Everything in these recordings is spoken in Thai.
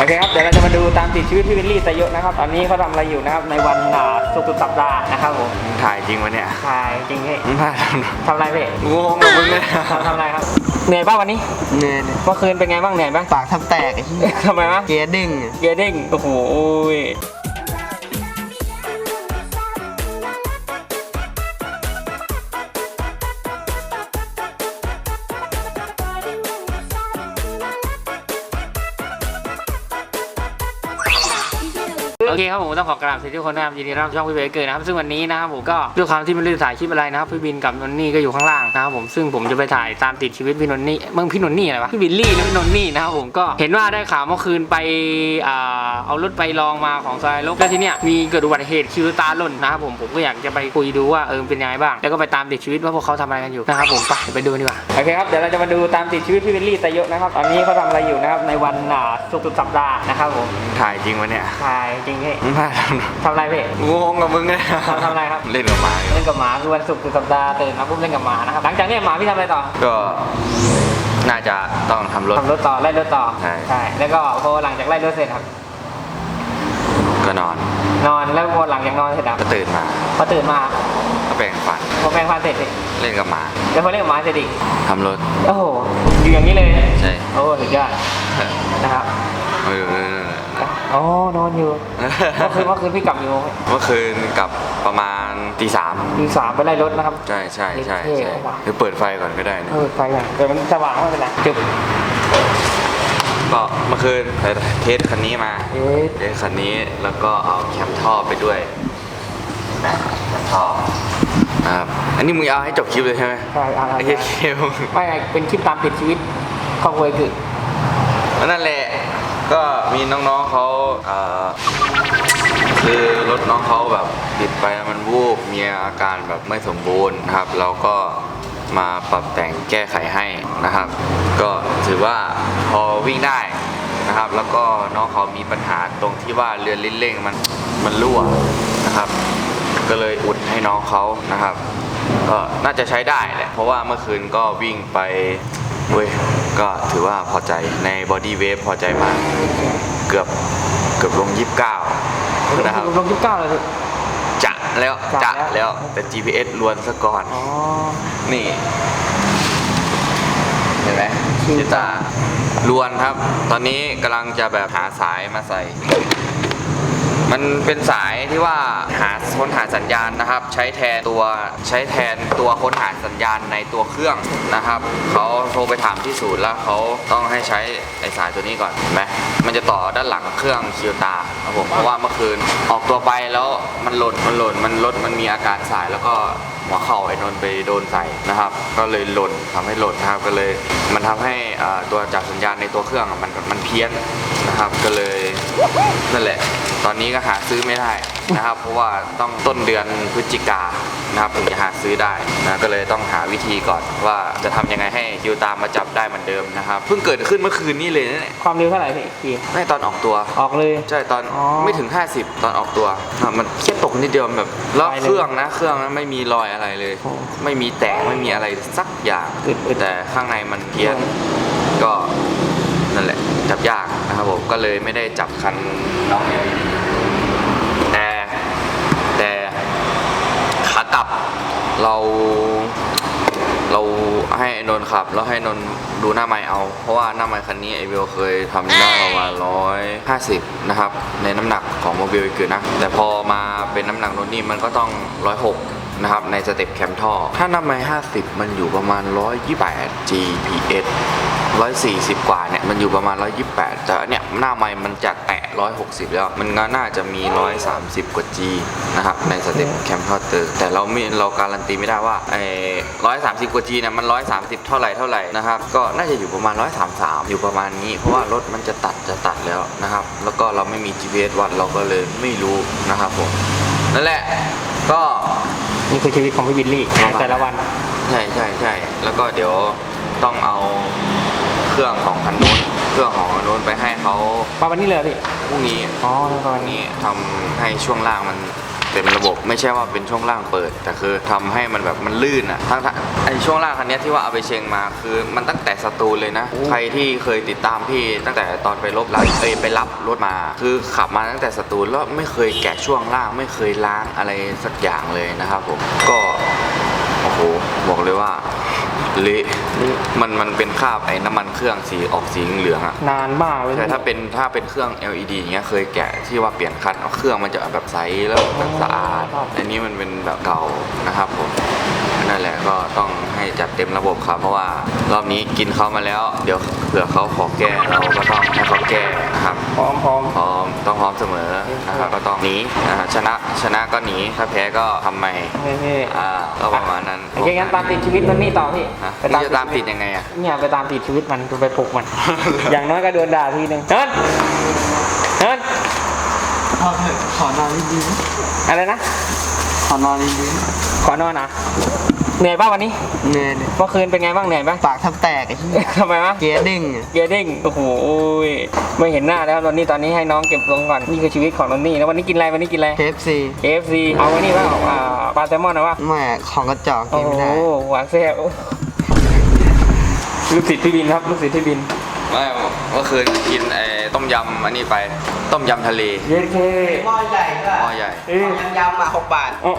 โอเคครับเดี๋ยวเราจะมาดูตามติดชีวิตพี่วิลลี่สยศนะครับ ตอนนี้เขาทำอะไรอยู่นะครับในวันอ่าศุกร์สุดสัปดาห์นะครับผมถ่ายจริงวะเนี่ยถ่ายจริงพี่มึงถ่ายททำอะไรพี่ำงงกับมึงเลยทำทำอะไรครับเหนื่อยป่ะวันนี้เงินเมื่อคืนเป็นไงบ้างเหนื่อยป่ะปากทับแตกไอ้เหี้ยทำไมวะเกียร์ดึงเกียร์เด้งโอ้โห โอเคครับผมต้องขอกราบสวัสดีทุกคนนะครับยินดีต้อนรับช่องพี่เบเกิดนะครับซึ่งวันนี้นะครับผมก็ด้วยความที่ไม่ได้ถ่ายคลิปอะไรนะครับพี่บินกับนนนี่ก็อยู่ข้างล่างนะครับผมซึ่งผมจะไปถ่ายตามติดชีวิตพี่นนนี่เมึงพี่นนนี่อะไรวะพี่บิลลี่และพี่นนนี่นะครับผมก็เห็นว่าได้ข่าวเมื่อคืนไปอ่าเอารถไปลองมาของซอยลกแล้วทีเนี้ยมีเกิดอุบัติเหตุคิวตาหล่นนะครับผมผมก็อยากจะไปคุยดูว่าเออเป็นยังไงบ้าง แล้วก็ไปตามติดชีวิตว่าพวกเขาทำอะไรกันอยู่นะครับผมไปไปดูดีกว่าโอเคครับเดี๋ยวเราจะมาดูตามติดชีวิตพี่วิลลี่สยศนะครับตอนนี้เขาทำอะไรอยู่นะครับในวันอ่าศุกร์สุดสัปดาห์นะครับผมถ่ายจริงวะเนี่ยถ่ายจริงพี่มึงถ่ายททำอะไรพี่ำงงกับมึงเลยทำทำอะไรครับ เล่นกับหมาอยู่เล่นกับหมาคือวันศุกร์สุดสัปดาห์ตื่นมาปุ๊บเล่นกับหมานะครับหลังจากนี้หมาพี่ทำอะไรต่อ ก็น่าจะต้องทำรถทำรถต่อไล่รถต่อใช่ใช่แล้วก็พอหลังจากไล่รถเสร็จครับ ก็นอน นอนแล้วพอหลังจากนอนเสร็จครับก็ตื่นมาพอตื่นมาก็แปรงฟันพอแปรงฟันเสร็จสิเล่นกับหมาแล้วพอเล่นกับหมาเสร็จอีกทำรถโอ้โหอยู่อย่างนี้เลยใช่โอ้สุดยอดนะครับเออเอออ๋อนอนอยู่เออเมื่อคืนเมื่อคืนพี่กลับอยู่เมื่อคืนกลับประมาณตีสามตีสามไปไล่รถนะครับ ใช่ใช่ใช่เท่ใช่ว่ะหรือเปิดไฟก่อนก็ได้นะเออไฟอะแต่มันสว่างไม่เป็นไรจุดก็เมื่อคืนไปเทสคันนี้มาเอ๊ะเทสคันนี้แล้วก็เอาแคมท่อไปด้วยนะแคมท่อนะครับอันนี้มึงเอาให้จบคลิปเลยใช่ไหมใช่เอาไอ้เอาเหี้ยเคมไม่เป็นคลิปตามติดชีวิตครอบครัวคือนั่นแหละ ก็มีน้องๆเขาอ่อคือรถน้องเขาแบบติดไปแล้วมันวูบมีอาการแบบไม่สมบูรณ์นะครับ เราก็มาปรับแต่งแก้ไขให้นะครับ ก็ถือว่าพอวิ่งได้นะครับ แล้วก็น้องเขามีปัญหาตรงที่ว่าเรือนลิ้นเร่งมันมันรั่วนะครับ ก็เลยอุดให้น้องเขานะครับ ก็น่าจะใช้ได้แหละเพราะว่าเมื่อคืนก็วิ่งไป เว้ยก็ถือว่าพอใจในบอดี้เวฟพอใจมาก เกือบเกือบลง 29 นะครับ ลงยี่สิบเก้าเลยพี่ จะแล้วจะจะแล้ว แล้วแต่ GPS ลวนซะก่อน อ๋อ นี่ เห็นไหมชิวชิตาลวนครับ ตอนนี้กำลังจะแบบหาสายมาใส่ มันเป็นสายที่ว่าหาค้นหาสัญญาณนะครับ ใช้แทนตัวใช้แทนตัวค้นหาสัญญาณในตัวเครื่องนะครับเขาโทรไปถามที่ศูนย์แล้วเขาต้องให้ใช้ไอสายตัวนี้ก่อนเห็นไหมมันจะต่อด้านหลังเครื่องคิวตาครับผมเพราะว่าเมื่อคืนออกตัวไปแล้วมันหล่นมันหล่นมันรถมันมีอาการสายแล้วก็หัวเข่าไอ้นนท์ไปโดนใส่นะครับ ก็เลยหล่นทำให้หล่นนะครับก็เลยมันทำให้ตัวจับสัญญาณในตัวเครื่องมันมันเพี้ยนนะครับก็เลยนั่นแหละ ตอนนี้ก็หาซื้อไม่ได้นะครับ เพราะว่าต้องต้นเดือนพฤศจิกานะครับถึงจะหาซื้อได้นะก็เลยต้องหาวิธีก่อนว่าจะทำยังไงให้คิวตามมาจับได้เหมือนเดิมนะครับ เพิ่งเกิดขึ้นเมื่อคืนนี้เลยนะเนี่ยความเร็วเท่าไหร่พี่ขี่ไม่ตอนออกตัว ออกเลย ใช่ตอนอ๋อไม่ถึง 50 ตอนออกตัวอะมันแค่ตกนิดเดียวแบบแล้วไปเลยเครื่องนะเครื่องนะไม่มีรอยอะไรเลย โอ้ไม่มีแตกไม่มีอะไรสักอย่างอึดๆแต่ข้างในมันเพี้ยนก็นั่นแหละจับยากนะครับผมก็เลยไม่ได้จับคันน้องเนี่ยแต่แต่ขากลับ เราเราให้ไอ้นนท์ขับ แล้วให้นนท์ดูหน้าไม้เอา เพราะว่าหน้าไม้คันนี้ไอเวลเคยทำได้ประมาณร้อยห้าสิบนะครับ ในน้ำหนักของโมบิลคือนะ แต่พอมาเป็นน้ำหนักรถนี่มันก็ต้องร้อยหก นะครับในสเต็ปแคมท่อ ถ้าหน้าไม้ห้าสิบมันอยู่ประมาณร้อยยี่แปด GPS ร้อยสี่สิบกว่าเนี่ยมันอยู่ประมาณร้อยยี่แต่เนี่ยหน้าไม้มันจะแตะร้อยหกสิบแล้ว มันก็น่าจะมีร้อยสามสิบกว่า G นะครับในสเต็ปแคมท่อเตอร์แต่เราไม่เราการันตีไม่ได้ว่าไอ้ร้อยสามสิบกว่า G เนี่ยมันร้อยสามสิบเท่าไหร่เท่าไหร่นะครับก็น่าจะอยู่ประมาณร้อยสามสามอยู่ประมาณนี้ เพราะว่ารถมันจะตัดจะตัดแล้วนะครับแล้วก็เราไม่มี GPS วัดเราก็เลยไม่รู้นะครับผมนั่นแหละก็ นี่คือชีวิตของพี่บิลลี่ในแต่ละวัน ใช่ใช่ใช่แล้วก็เดี๋ยวต้องเอาเครื่องของคันนู้นเครื่องของคันนู้นไปให้เขามาวันนี้เลยเหรอพี่พรุ่งนี้อ๋อแล้วก็วัวันนนี้ นี้ทำให้ช่วงล่างมัน เต็มระบบ ไม่ใช่ว่าเป็นช่วงล่างเปิด แต่คือทำให้มันแบบมันลื่นอะทั้งๆไอช่วงล่างคันเนี้ยที่ว่าเอาไปเชงมาคือมันตั้งแต่สตูลเลยนะ ใครที่เคยติดตามพี่ตั้งแต่ตอนไปลบร้านเอยไปรับรถมา คือขับมาตั้งแต่สตูลแล้วไม่เคยแกะช่วงล่างไม่เคยล้างอะไรสักอย่างเลยนะครับผมก็โอ้โหบอกเลยว่าเละ มันมันเป็นคราบไอ้น้ำมันเครื่องสีออกสีเหลืองๆอะนานมากเลยแต่ถ้าเป็นถ้าเป็นเครื่อง LED อย่างเงี้ยเคยแกะที่ว่าเปลี่ยนคันเครื่องมันจะแบบใสแล้วแบบสะอาดอันนี้มันเป็นแบบเก่านะครับผมนั่นแหละก็ต้องให้จัดเต็มระบบครับ เพราะว่ารอบนี้กินเขามาแล้ว เดี๋ยวเผื่อเขาขอแก้เราก็ต้องให้เขาแก้นะค รับพร้อมพร้อม พร้อมต้องพร้อมเสมอนะครับก็ต้องหนีนะครับชนะชนะก็หนีถ้าแพ้ก็ทำใหม่เฮ้ยอ่าก็ประมาณนั้นโอเคงั้นตามติดชีวิตมันนี่ต่อพี่ฮะไปนี่จะตามติดยังไงอะเนี่ยไปตามติดชีวิตมันไปปลุกมัน อย่างน้อยก็โดนด่าทีนึงเฮิร์นเฮิร์นขอเถอะขอนอนดีอะไรนะๆขอนอนดี ขอนอนนะเหนื่อยป่ะวันนี้ๆเหนื่อยเลยเมื่อคืนเป็นไงบ้างเหนื่อยบ้างปากทับแตกไอ้เหี้ยทำไมวะเกียร์ดึงอะเกียร์เด้งโอ้โหยไม่เห็นหน้าแล้วตอนนี้ตอนนี้ให้น้องเก็บลงก่อนนี่คือชีวิตของนนนี่แล้ววันนี้กินอะไรวันนี้กินอะไรเคฟซี KFC เอาไว้นี่ว่าอ่าปลาแซลมอนนะว่าแม่ของกระจอกโอ้กินไม่โหได้หวานแซ่บลูกศิษย์พี่บินครับลูกศิษย์พี่บินไม่เมื่อคืนกินไอ้ ต้มยำอันนี้ไป ต้มยำทะเลเย้เคหม้อใหญ่ด้วยหม้อใหญ่เอ้ยยำมาหกบาท อ๋อ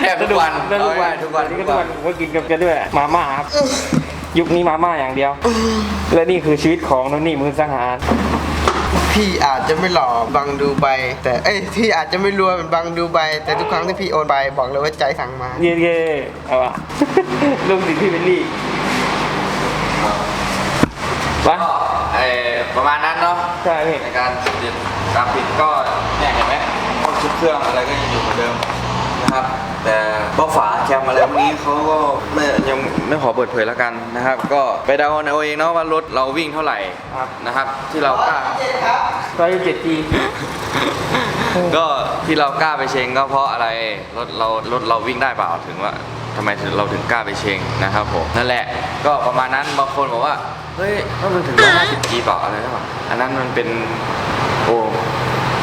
แทบทุกวันได้ทุกวันเอาทุกวันนี่ก็ทุกวันผมก็กินกับแกด้วยมาม่าครับยุคนี้มาม่าอย่างเดียว และนี่คือชีวิตของนนนี่มือสังหารพี่อาจจะไม่หล่อบังดูใบ แต่เอ้ยพี่อาจจะไม่รวยเหมือนบังดูใบ แต่ทุกครั้งที่พี่โอนไปบอกเลยว่าใจสั่งมาเย้เย้เอาวะลูกศิษย์พี่เบลลี่วะก็ไอ้ ประมาณนั้นเนาะใช่พี่ในการติดตามปิดก็เนี่ยเห็นไหมพวกชุดเครื่องอะไรก็ยังอยู่เหมือนเดิมนะครับ แต่เบ้าฝาแคมอะไรพวกนี้เขาก็ไม่ยังไม่ขอเปิดเผยแล้วกันนะครับ ก็ไปเดาเอาเองเนาะว่ารถเราวิ่งเท่าไหร่ครับนะครับ ที่เรากล้าร้อยยี่สิบเจ็ดจีก็ที่เรากล้าไปเชงก็เพราะอะไรรถเรารถเราวิ่งได้เปล่าถึงว่าทำไมถึงเราถึงกล้าไปเชงนะครับผมนั่นแหละก็ประมาณนั้นบางคนบอกว่า เฮ้ยต้องมันถึง150 G เปล่าอะไรหรือเปล่าอันนั้นมันเป็นโอ้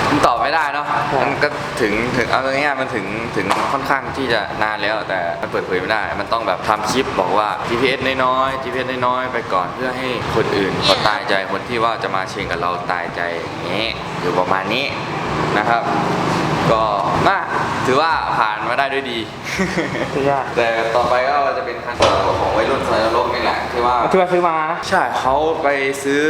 มันตอบไม่ได้เนาะมันก็ถึงถึงเอาง่ายๆมันถึงถึงค่อนข้างที่จะนานแล้วแต่มันเปิดเผยไม่ได้ มันต้องแบบทำคลิปบอกว่า GPS น้อยๆ GPS น้อยๆไปก่อนเพื่อให้คนอื่นเขาตายใจคนที่ว่าจะมาเชงกับเราตายใจอย่างนี้อยู่ประมาณนี้นะครับ ก็น่าถือว่าผ่านมาได้ด้วยดีสุดยอดแต่ต่อไปก็จะเป็นคันของวัยรุ่นสายนรกนี่แหละที่ว่า ที่ว่าซื้อมานะใช่เขาไปซื้อ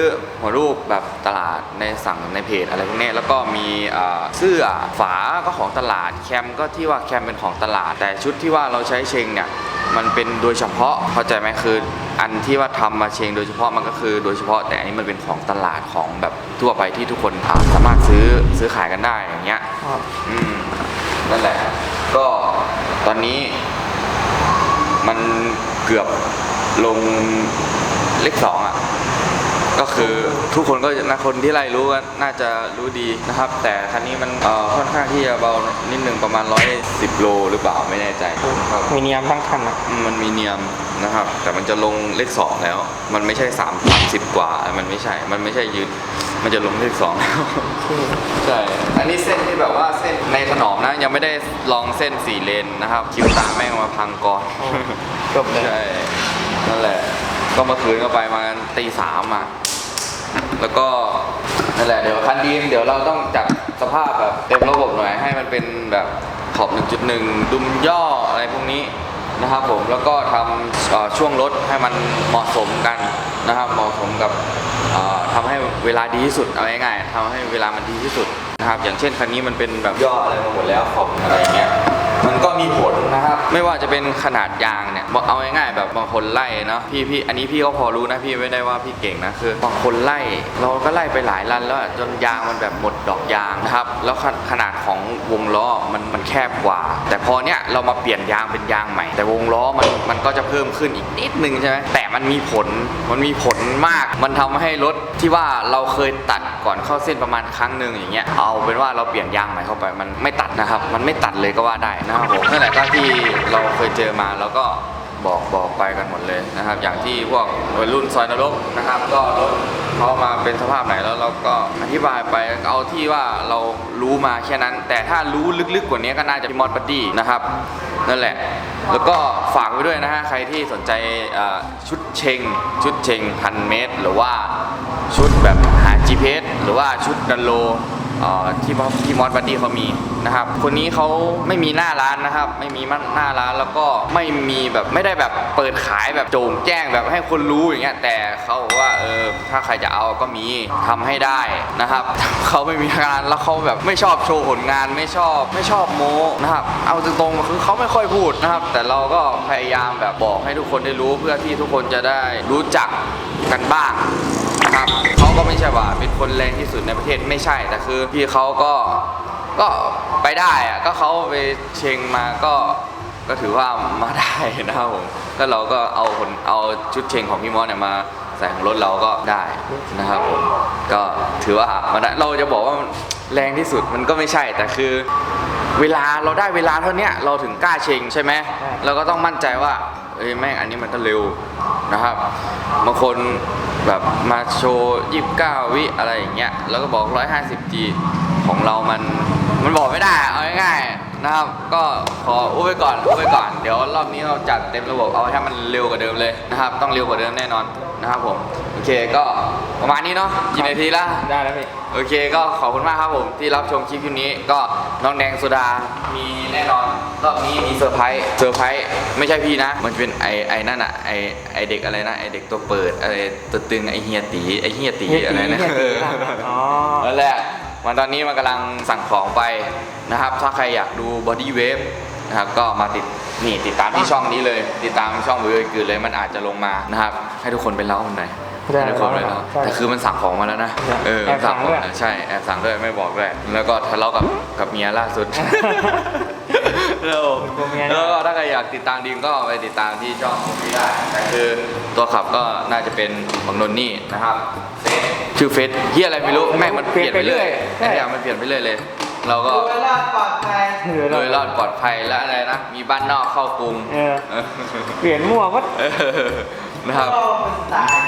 หัวรูปแบบตลาดในสั่งในเพจอะไรพวกนี้แล้วก็มีอ่าเสื้อฝาก็ของตลาดแคมก็ที่ว่าแคมเป็นของตลาด แต่ชุดที่ว่าเราใช้เชงเนี่ยมันเป็นโดยเฉพาะเข้าใจไหมคือ อันที่ว่าทำมาเชงโดยเฉพาะมันก็คือ โดยเฉพาะแต่อันนี้มันเป็นของตลาดของแบบทั่วไปที่ทุกคนทาสามารถซื้อซื้อขายกันได้อย่างเงี้ยอืมนั่นแหละ ก็ตอนนี้ มันเกือบลงเลขสองอะ ก็คือทุกคนก็นะคนที่ไล่รู้ก็น่าจะรู้ดีนะครับ แต่คันนี้มันเอ่อค่อนข้างที่จะเบานิดนึงประมาณ 110 โลหรือเปล่าไม่แน่ใจครับมีเนียมทั้งคันอะมันมีเนียมนะครับ แต่มันจะลงเลขสองแล้ว มันไม่ใช่สามสามสิบกว่า มันไม่ใช่ มันไม่ใช่ยืนมันจะลงเลขสองแล้วใช่ อันนี้เส้นที่แบบว่าเส้นในถนอมนะยังไม่ได้ลองเส้นสี่เลนนะครับคิวตามแม่งมาพังก่อนจบเลยใช่นั่นแหละก็เมื่อคืนก็ไปมาตีสามอะ แล้วก็นั่นแหละเดี๋ยวคันดีมเดี๋ยวเราต้องจัดสภาพแบบเต็มระบบหน่อยให้มันเป็นแบบขอบ 1.1 ดุมย่ออะไรพวกนี้นะครับผมแล้วก็ทำช่วงรถให้มันเหมาะสมกันนะครับเหมาะสมกับเอ่อทำให้เวลาดีที่สุดเอาง่ายๆทำให้เวลามันดีที่สุดนะครับอย่างเช่นคันนี้มันเป็นแบบย่ออะไรมาหมดแล้วขอบอะไรอย่างเงี้ย มันก็มีผลนะครับ ไม่ว่าจะเป็นขนาดยางเนี่ยบอกเอาง่ายๆแบบบางคนไล่เนาะพี่พี่อันนี้พี่ก็พอรู้นะพี่ไม่ได้ว่าพี่เก่งนะคือบางคนไล่เราก็ไล่ไปหลายรันแล้วจนยางมันแบบหมดดอกยางนะครับ แล้วขขนาดของวงล้อมันมัน แคบกว่า แต่พอเนี้ยเรามาเปลี่ยนยางเป็นยางใหม่ แต่วงล้อมันมันก็จะเพิ่มขึ้นอีกนิดนึงใช่ไหมแต่มันมีผลมันมีผลมาก มันทำให้รถที่ว่าเราเคยตัดก่อนเข้าเส้นประมาณครั้งหนึ่งอย่างเงี้ยเอาเป็นว่าเราเปลี่ยนยางใหม่เข้าไปมันไม่ตัดนะครับ มันไม่ตัดเลยก็ว่าได้นะครับผมนั่นแหละก็ที่เราเคยเจอมาแล้วก็บอกบอกไปกันหมดเลยนะครับ อย่างที่พวกวัยรุ่นซอยนรกนะครับ ก็รถ เขามาเป็นสภาพไหนแล้วเราก็อธิบายไปเอาที่ว่าเรารู้มาแค่นั้น แต่ถ้ารู้ลึกๆกว่านี้ก็น่าจะมีมอสบัดดี้นะครับนั่นแหละ แล้วก็ฝากไว้ด้วยนะฮะใครที่สนใจชุดเชง ชุดเชงพันเมตร หรือว่าชุดแบบหา GPS หรือว่าชุดดันโล ที่พ่อที่มอสบัดดี้เขามีนะครับ คนนี้เขาไม่มีหน้าร้านนะครับ ไม่มีหน้าร้านแล้วก็ไม่มีแบบไม่ได้แบบเปิดขายแบบโจ่งแจ้งแบบให้คนรู้อย่างเงี้ยแต่เขาบอกว่าเออถ้าใครจะเอาก็มีทำให้ได้นะครับเขาไม่มีงานแล้วเขาแบบไม่ชอบโชว์ผลงานไม่ชอบไม่ชอบโม้นะครับ เอาตรงๆคือเขาไม่ค่อยพูดนะครับ แต่เราก็พยายามแบบบอกให้ทุกคนได้รู้เพื่อที่ทุกคนจะได้รู้จักกันบ้าง นะครับเขาก็ไม่ใช่ว่าเป็นคนแรงที่สุดในประเทศไม่ใช่แต่คือพี่เขาก็ก็ไปได้อะก็เขาไปเชงมาก็ก็ถือว่ามาได้นะครับผมก็เราก็เอาคนเอาชุดเชงของพี่มอสเนี่ยมาใส่ของรถเราก็ได้นะครับผมก็ถือว่ามันได้เราจะบอกว่าแรงที่สุดมันก็ไม่ใช่แต่คือเวลาเราได้เวลาเท่าเนี้ยเราถึงกล้าเชงใช่ไหมเราก็ต้องมั่นใจว่าเอ้ยแม่งอันนี้มันก็เร็วนะครับบางคน แบบมาโชว์29 วิอะไรอย่างเงี้ย แล้วก็บอก 150G ของเรามันมันบอกไม่ได้ เอาง่ายๆนะครับ ก็ขออุ้ไว้ก่อนอุ้ไว้ก่อน เดี๋ยวรอบนี้เราจัดเต็มระบบเอาให้มันเร็วกว่าเดิมเลยนะครับ ต้องเร็วกว่าเดิมแน่นอนนะครับผม โอเคก็ ประมาณนี้เนาะกี่นาทีละได้แล้วพี่ โอเคก็ขอบคุณมากครับผมที่รับชมคลิปนี้ก็น้องแดงโซดา มีแน่นอนรอบนี้มีเซอร์ไพรส์เซอร์ไพรส์ไม่ใช่พี่นะ มันจะเป็นไอไอนั่นอะไอไอเด็กอะไรนะไอเด็กตัวเปิดไอตัวตึงไอเฮียตีไอเฮียตีเฮียตีอะไรนะเฮียตีอ๋อ นั่นแหละมันตอนนี้มันกำลังสั่งของไปนะครับ ถ้าใครอยากดูบอดี้เวฟนะครับ ก็มาติดนี่ติดตามที่ช่องนี้เลย ติดตามช่องวิวกือเลย มันอาจจะลงมานะครับ ให้ทุกคนไปเล่าหน่อย ได้ให้ทุกคนไปเล่าใช่แต่คือมันสั่งของมาแล้วนะใช่เออแอบสั่งขอด้วย นะใช่แอบสั่งด้วยไม่บอกด้วยแล้วก็ทะเลาะกับกับเมียล่าสุด แล้วตัวเมียแล้วก็ถ้าใครอยากติดตามดีมก็ไปติดตามที่ช่องผมได้แต่คือตัวขับก็น่าจะเป็นของนนนี่นะครับเฟซชื่อเฟซเฮียอะไรไม่รู้แม่งมันเปลี่ยนไปเรื่อยใช่ไอ้อย่างมันเปลี่ยนไปเรื่อยเลย เราก็ดูแลรอดปลอดภัยโดยรอดปลอดภัยและอะไรนะ มีบ้านนอกเข้ากรุงเออเปลี่ยนมั่ววัดเออนะครับก็เป็นสไตล์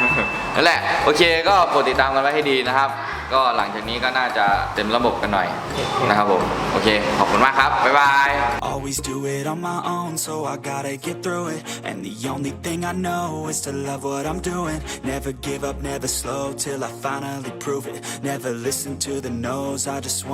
นั่นแหละ โอเคก็โปรดติดตามกันไว้ให้ดีนะครับ ก็หลังจากนี้ก็น่าจะเต็มระบบกันหน่อยนะครับผม โอเค ขอบคุณมากครับ บ๊ายบาย Always do it on my own, so I gotta get through it. And the only thing I know is to love what I'm doing. Never give up, never slow till I finally prove it. Never listen to the no's, I just want